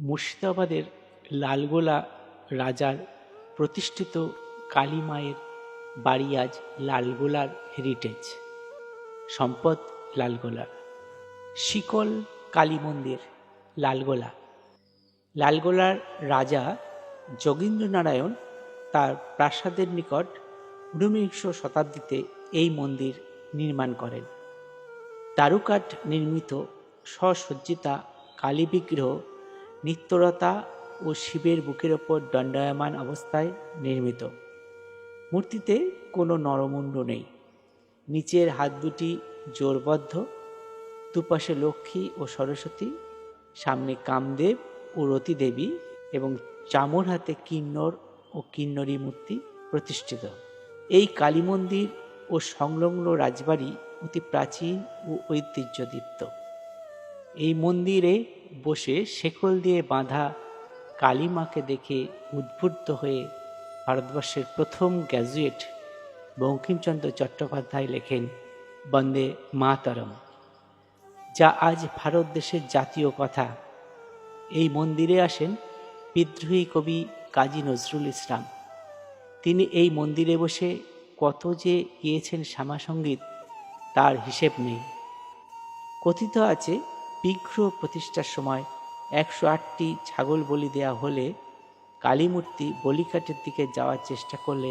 মুর্শিদাবাদের লালগোলা রাজার প্রতিষ্ঠিত কালী মায়ের বাড়ি আজ লালগোলার হেরিটেজ সম্পদ লালগোলার শিকল কালী মন্দির, লালগোলা। লালগোলার রাজা যোগীন্দ্রনারায়ণ তার প্রাসাদের নিকট ঊনবিংশ শতাব্দীতে এই মন্দির নির্মাণ করেন। দারুকাঠ নির্মিত সসজ্জিতা কালী বিগ্রহ নিত্যরতা ও শিবের বুকের ওপর দণ্ডায়মান অবস্থায় নির্মিত। মূর্তিতে কোনো নরমুণ্ড নেই। নিচের হাত দুটি জোরবদ্ধ, দুপাশে লক্ষ্মী ও সরস্বতী, সামনে কামদেব ও রতিদেবী এবং চামর হাতে কিন্নর ও কিন্নরী মূর্তি প্রতিষ্ঠিত। এই কালী মন্দির ও সংলগ্ন রাজবাড়ি অতি প্রাচীন ও ঐতিহ্যদীপ্ত। এই মন্দিরে বসে শেকল দিয়ে বাঁধা কালী মাকে দেখে উদ্বুদ্ধ হয়ে ভারতবর্ষের প্রথম গ্র্যাজুয়েট বঙ্কিমচন্দ্র চট্টোপাধ্যায় লেখেন, বন্দে মাতরম যা আজ ভারত দেশের জাতীয় কথা। এই মন্দিরে আসেন বিদ্রোহী কবি কাজী নজরুল ইসলাম। তিনি এই মন্দিরে বসে কত যে গিয়েছেন শ্যামাসঙ্গীত তার হিসেব নেই। কথিত আছে বিগ্রহ প্রতিষ্ঠার সময় একশো আটটি ছাগল বলি দেয়া হলে কালীমূর্তি বলিকাটের দিকে যাওয়ার চেষ্টা করলে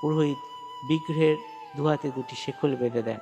পুরোহিত বিঘ্রের দুহাতে দুটি শেকল বেঁধে দেন।